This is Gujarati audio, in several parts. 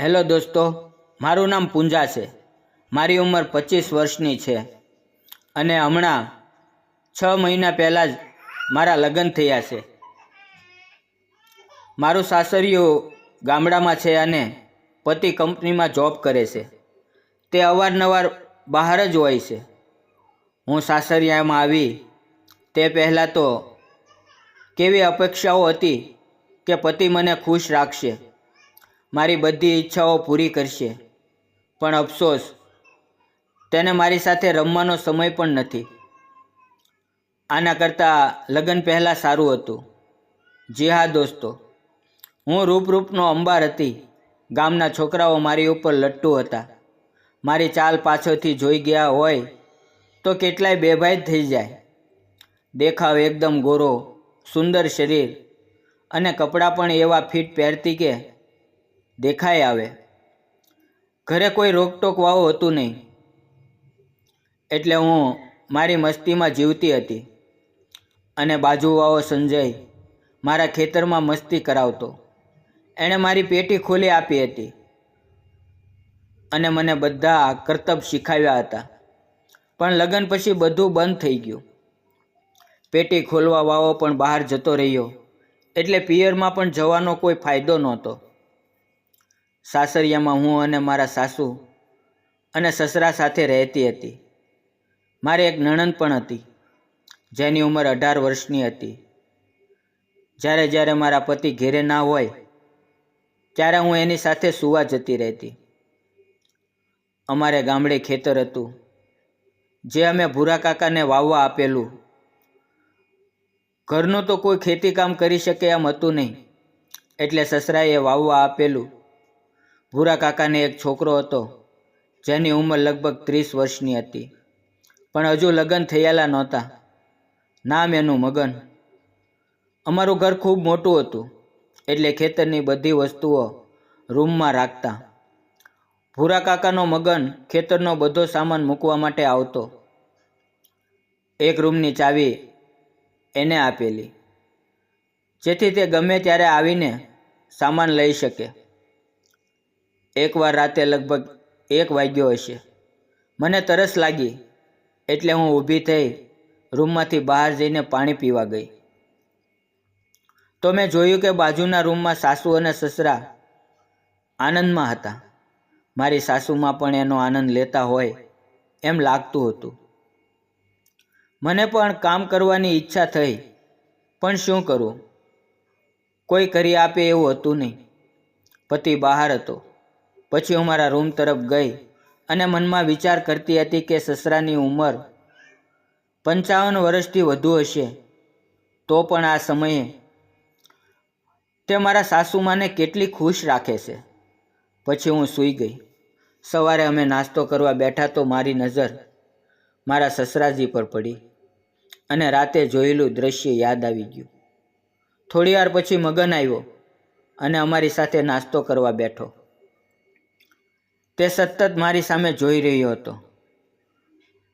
હેલો દોસ્તો, મારું નામ પૂંજા છે. મારી ઉંમર પચીસ વર્ષની છે અને હમણાં છ મહિના પહેલાં જ મારા લગ્ન થયા છે. મારું સાસરિયું ગામડામાં છે અને પતિ કંપનીમાં જોબ કરે છે. તે અવારનવાર બહાર જ હોય છે. હું સાસરિયામાં આવી તે પહેલાં તો કેવી અપેક્ષાઓ હતી કે પતિ મને ખુશ રાખશે. મારી બધી ઈચ્છાઓ પૂરી કરશે. પણ અફસોસ, તેને મારી સાથે રમવાનો સમય પણ નથી. આના કરતાં લગ્ન પહેલાં સારું હતું. જી હા દોસ્તો, હું રૂપરૂપનો અંબાર હતી. ગામના છોકરાઓ મારી ઉપર લટ્ટુ હતા. મારી ચાલ પાછળથી જોઈ ગયા હોય તો કેટલાય બેભાઈ થઈ જાય. દેખાવ એકદમ ગોરો, સુંદર શરીર અને કપડાં પણ એવા ફિટ પહેરતી કે દેખાય આવે. ઘરે કોઈ રોકટોક વાવો હતું નહીં. એટલે હું મારી મસ્તીમાં જીવતી હતી અને બાજુવાળો સંજય મારા ખેતરમાં મસ્તી કરાવતો. એણે મારી પેટી ખોલી આપી હતી અને મને બધા કરતબ શીખાવ્યા હતા. પણ લગ્ન પછી બધું બંધ થઈ ગયું. પેટી ખોલવા વાળો પણ બહાર જતો રહ્યો. એટલે પિયરમાં પણ જવાનો કોઈ ફાયદો નહોતો. સાસરિયામાં હું અને મારા સાસુ અને સસરા સાથે રહેતી હતી. મારે એક નણંદ પણ હતી, જેની ઉંમર અઢાર વર્ષની હતી. જ્યારે જ્યારે મારા પતિ ઘેરે ના હોય, ત્યારે હું એની સાથે સુવા જતી રહેતી. અમારે ગામડે ખેતર હતું, જે અમે ભૂરા કાકાને વાવવા આપેલું. ઘરનું તો કોઈ ખેતી કામ કરી શકે એમ હતું નહીં, એટલે સસરાએ વાવવા આપેલું. ભૂરા કાકાને એક છોકરો હતો, જેની ઉંમર લગભગ ત્રીસ વર્ષની હતી. પણ હજુ લગ્ન થયેલા નહોતા. નામ એનું મગન. અમારું ઘર ખૂબ મોટું હતું, એટલે ખેતરની બધી વસ્તુઓ રૂમમાં રાખતા. ભૂરા કાકાનો મગન ખેતરનો બધો સામાન મૂકવા માટે આવતો. એક રૂમની ચાવી એને આપેલી, જેથી તે ગમે ત્યારે આવીને સામાન લઈ શકે. એકવાર રાતે લગભગ એક વાગ્યો હશે. મને તરસ લાગી, એટલે હું ઊભી થઈ રૂમમાંથી બહાર જઈને પાણી પીવા ગઈ. તો મેં જોયું કે બાજુના રૂમમાં સાસુ અને સસરા આનંદમાં હતા. મારી સાસુમાં પણ એનો આનંદ લેતા હોય એમ લાગતું હતું. મને પણ કામ કરવાની ઈચ્છા થઈ, પણ શું કરું? કોઈ કરી આપે એવું હતું નહીં. પતિ બહાર હતો. પછી હું મારા રૂમ તરફ ગઈ અને મનમાં વિચાર કરતી હતી કે સસરાની ઉંમર પંચાવન વર્ષથી વધુ હશે, તો પણ આ સમયે તે મારા સાસુમાને કેટલી ખુશ રાખે છે. પછી હું સૂઈ ગઈ. સવારે અમે નાસ્તો કરવા બેઠા તો મારી નજર મારા સસરાજી પર પડી અને રાતે જોયેલું દ્રશ્ય યાદ આવી ગયું. થોડી વાર પછી મગન આવ્યો અને અમારી સાથે નાસ્તો કરવા બેઠો. તે સતત મારી સામે જોઈ રહ્યો હતો.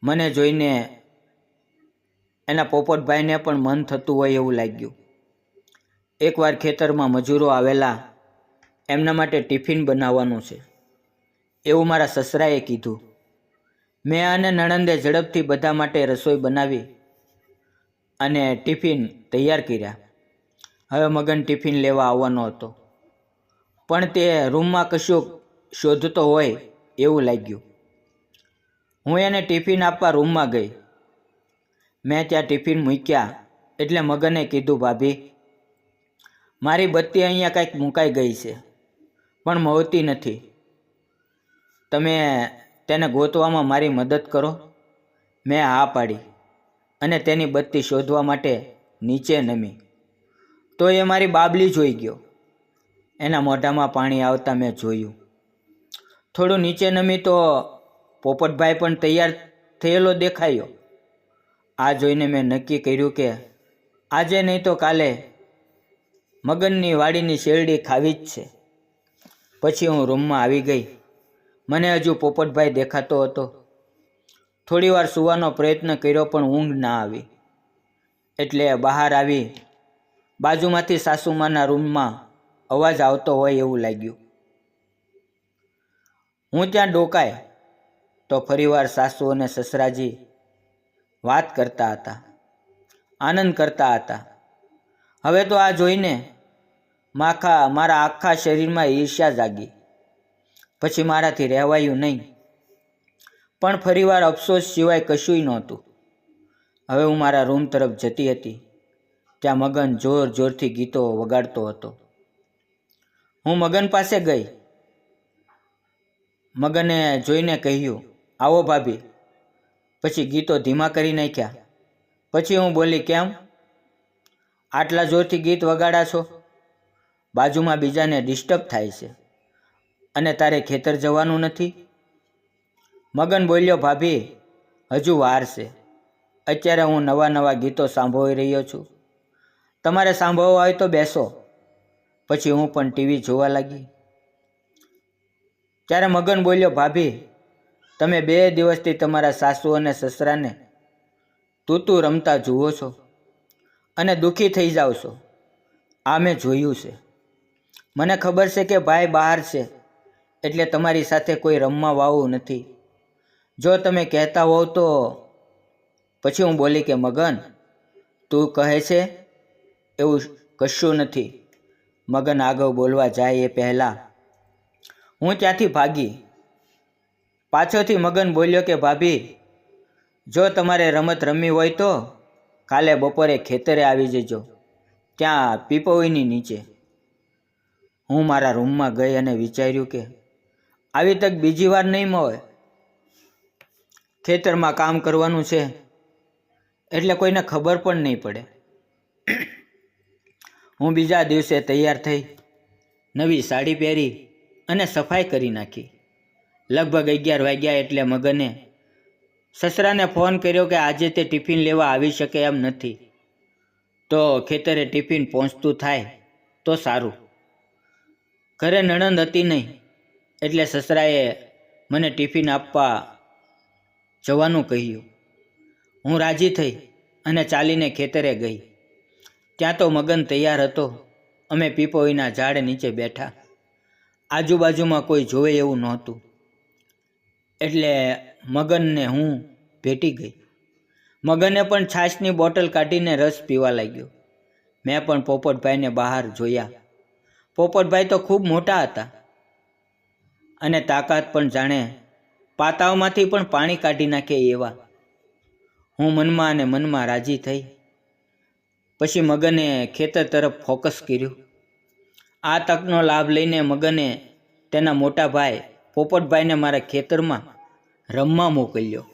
મને જોઈને એના પોપટભાઈને પણ મન થતું હોય એવું લાગ્યું. એકવાર ખેતરમાં મજૂરો આવેલા, એમના માટે ટિફિન બનાવવાનું છે. એવું મારા સસરાએ કીધું. મેં અને નણંદે ઝડપથી બધા માટે રસોઈ બનાવી અને ટિફિન તૈયાર કર્યા. હવે મગન ટિફિન લેવા આવવાનો હતો. પણ તે રૂમમાં કશું શોધતો હોય એવું લાગ્યું. હું એને ટિફિન આપવા રૂમમાં ગઈ. મેં ત્યાં ટિફિન મૂક્યા એટલે મગને કીધું, ભાભી, મારી બત્તી અહીંયા કાંઈક મુકાઈ ગઈ છે, પણ મળતી નથી. તમે તેને ગોતવામાં મારી મદદ કરો. મેં હા પાડી અને તેની બત્તી શોધવા માટે નીચે નમી. તો એ મારી બાબલી જોઈ ગયો. એના મોઢામાં પાણી આવતા મેં જોયું. થોડું નીચે નમી તો પોપટભાઈ પણ તૈયાર થયેલો દેખાયો. આ જોઈને મેં નક્કી કર્યું કે આજે નહીં તો કાલે મગનની વાડીની શેરડી ખાવી જ છે. પછી હું રૂમમાં આવી ગઈ. મને હજુ પોપટભાઈ દેખાતો હતો. થોડીવાર સુવાનો પ્રયત્ન કર્યો પણ ઊંઘ ના આવી. એટલે બહાર આવી. બાજુમાંથી સાસુમાના રૂમમાં અવાજ આવતો હોય એવું લાગ્યું. હું ત્યાં ડોકાય તો ફરીવાર સાસુ અને સસરાજી વાત કરતા હતા, આનંદ કરતા હતા. હવે તો આ જોઈને માખા મારા આખા શરીરમાં ઈર્ષ્યા જાગી. પછી મારાથી રહેવાયું નહીં. પણ ફરીવાર અફસોસ સિવાય કશુંય નહોતું. હવે હું મારા રૂમ તરફ જતી હતી, ત્યાં મગન જોર જોરથી ગીતો વગાડતો હતો. હું મગન પાસે ગઈ. મગને જોઈને કહ્યું, આવો ભાભી. પછી ગીતો ધીમા કરી નાખ્યા. પછી હું બોલી, કેમ? આટલા જોરથી ગીત વગાડા છો? બાજુમાં બીજાને ડિસ્ટર્બ થાય છે અને તારે ખેતર જવાનું નથી? મગન બોલ્યો, ભાભી, હજુ વાર છે. અત્યારે હું નવા નવા ગીતો સાંભળી રહ્યો છું. તમારે સાંભળવા હોય તો બેસો. પછી હું પણ ટીવી જોવા લાગી. ત્યારે મગન બોલ્યો, ભાભી, તમે બે દિવસથી તમારા સાસુ અને સસરાને તું તું રમતા જુઓ છો અને દુઃખી થઈ જાઓ છો. આ મેં જોયું છે. મને ખબર છે કે ભાઈ બહાર છે, એટલે તમારી સાથે કોઈ રમવા વાવું નથી. જો તમે કહેતા હોવ તો પછી હું બોલી કે, મગન, તું કહે છે એવું કશું નથી. મગન આગળ બોલવા જાય એ પહેલાં હું ત્યાંથી ભાગી. પાછોથી મગન બોલ્યો કે, ભાભી, જો તમારે રમત રમવી હોય તો કાલે બપોરે ખેતરે આવી જજો. ત્યાં પીપોઈની નીચે. હું મારા રૂમમાં ગઈ અને વિચાર્યું કે, આવી તક બીજી વાર નહીં મળે. ખેતરમાં કામ કરવાનું છે, એટલે કોઈને ખબર પણ નહીં પડે. હું બીજા દિવસે તૈયાર થઈ, નવી સાડી પહેરી અને સફાઈ કરી નાખી. લગભગ અગિયાર વાગ્યા એટલે મગને સસરાને ફોન કર્યો કે આજે તે ટિફિન લેવા આવી શકે એમ નથી. તો ખેતરે ટિફિન પહોંચતું થાય તો સારું. ઘરે નણંદ હતી નહીં એટલે સસરાએ મને ટિફિન આપવા જવાનું કહ્યું. હું રાજી થઈ અને ચાલીને ખેતરે ગઈ. ત્યાં તો મગન તૈયાર હતો. અમે પીપોઈના ઝાડ નીચે બેઠા. આજુબાજુમાં કોઈ જોવે એવું નહોતું. એટલે મગનને હું ભેટી ગઈ. મગને પણ છાશની બોટલ કાઢીને રસ પીવા લાગ્યો. મેં પણ પોપટભાઈને બહાર જોયા. પોપટભાઈ તો ખૂબ મોટા હતા. અને તાકાત પણ જાણે પાતાઓમાંથી પણ પાણી કાઢી નાખે એવા. હું મનમાં અને મનમાં રાજી થઈ. પછી મગને ખેતર તરફ ફોકસ કર્યું. આ તકનો લાભ લઈને મગને તેના મોટા ભાઈ પોપટભાઈને મારા ખેતરમાં રમવા મોકલ્યો.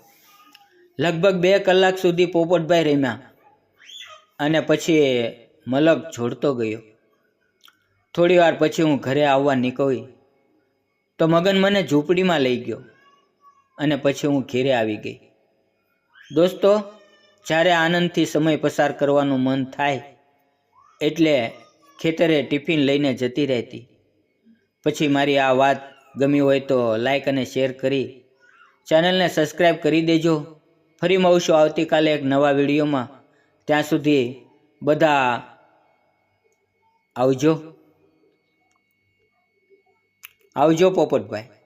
લગભગ બે કલાક સુધી પોપટભાઈ રમ્યા અને પછી મલક જોડતો ગયો. થોડી વાર પછી હું ઘરે આવવા નીકળી તો મગન મને ઝૂંપડીમાં લઈ ગયો અને પછી હું ઘેરે આવી ગઈ. દોસ્તો, જ્યારે આનંદથી સમય પસાર કરવાનું મન થાય એટલે ખેતરે ટિફિન લઈને જતી રહેતી. પછી મારી આ વાત ગમી હોય તો લાઈક અને શેર કરી ચેનલને સબસ્ક્રાઈબ કરી દેજો. ફરી મળશું આવતીકાલે એક નવા વિડીયોમાં. ત્યાં સુધી બધા આવજો. આવજો પોપટભાઈ.